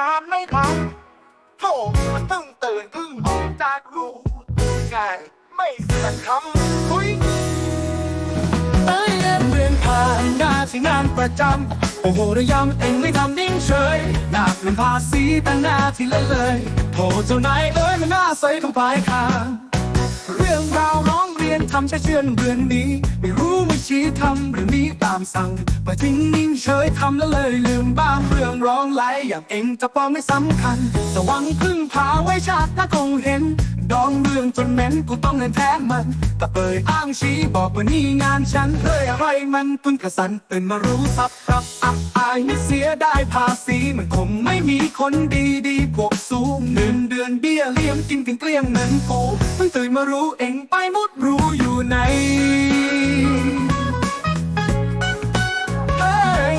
งานไม่ทำโธ่มันตึงตื่นพึ่งออกจากรูงานไม่เสียคำคุยเอ้ยเอ็มเรียนผ่านหน้าที่งานประจำโอ้โหระยำเองไม่ทำนิ่งเฉยหนักเงินภาษีแตั้งหน้าที่เล่นเลยโถเจ้านายเอ้ยมันน่าใสทุกปลายคางเรื่องราวร้องเรียนทำแค่เชื่อนเรือนนี้ ไม่รู้ไม่ชี้ทำเรื่องนี้ตามสั่งไปทิ้งนิ่งเฉยทำแล้วเลยลืมบ้า รื่องร้องไหลอย่างเองจะปองไม่สำคัญแต่วังพึ่งพาไว้ชาติถ้าคงเห็น ดองเรื่องจนเหม็นกูต้องเงินแท้มันแต่เปยอ้างชี้บอกว่านี่งานฉันเอ้ยอะไรมันเพึ่งกระสันตื่นมารู้สับรับอับอายไม่เสียได้ภาษีมันคงไม่มีคนดีดีพวกสูงเงินเดือนเบี้ยเลี้ยงกินถึงเกลี้ยงเงินกูเพิ่งตื่นมารู้เองไปมุดรู้อยู่ไหนเอ้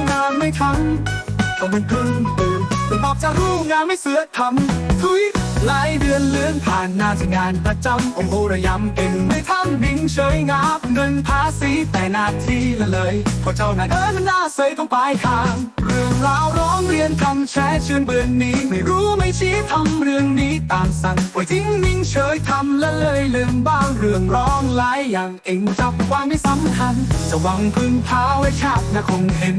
งานไม่ทำ ต้องมันเพิ่งตื่นตื่นบอกจะรู้งานไม่เสือทำทุยหลายเดือนเลื่อนผ่านหน้าที่งานประจำโอ้โหระยำเก่งไม่ทำบิงเฉยงับเงินภาษีแต่นาทีละเลยเพราะเจ้านายเออมันน่าเสยต้องปลายคางเรื่องราวร้องเรียนคำแชร์เชิญเบือนนี้ ไม่รู้ไม่ชี้ทำเรื่องนี้ตามสั่งปล่อยทิ้งนิ่งเฉยทำละเลยลืมบ้างเรื่องร้องหลายอย่างเองจับวางไม่สำคัญ จะวังพึ่งพาไว้ชาตินะคงเห็น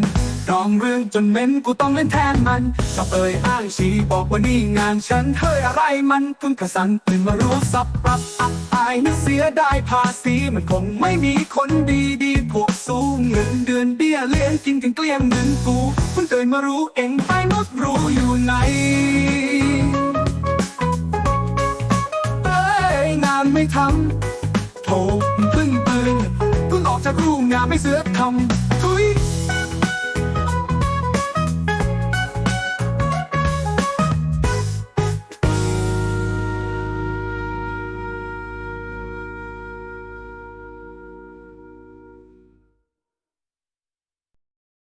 รองเรื่องจนเหม็นกูต้องเล่นแทนมันชอบเอ่ยอ้างชี้บอกว่านี่งานฉันเฮ้ยอะไรมันเพิ่งกระสันตื่นมารู้สับปรับอับอายนึกเสียได้ภาษีมันคงไม่มีคนดีดีพวกสูงเงินเดือนเบี้ยเลี้ยงกินถึงเกลี้ยงเงินกูเพิ่งตื่นมารู้เองไปมดรู้อยู่ไหนเอ้ยงานไม่ทำโถเพิ่งตื่นเพิ่งออกจากรูงานไม่เสือทำ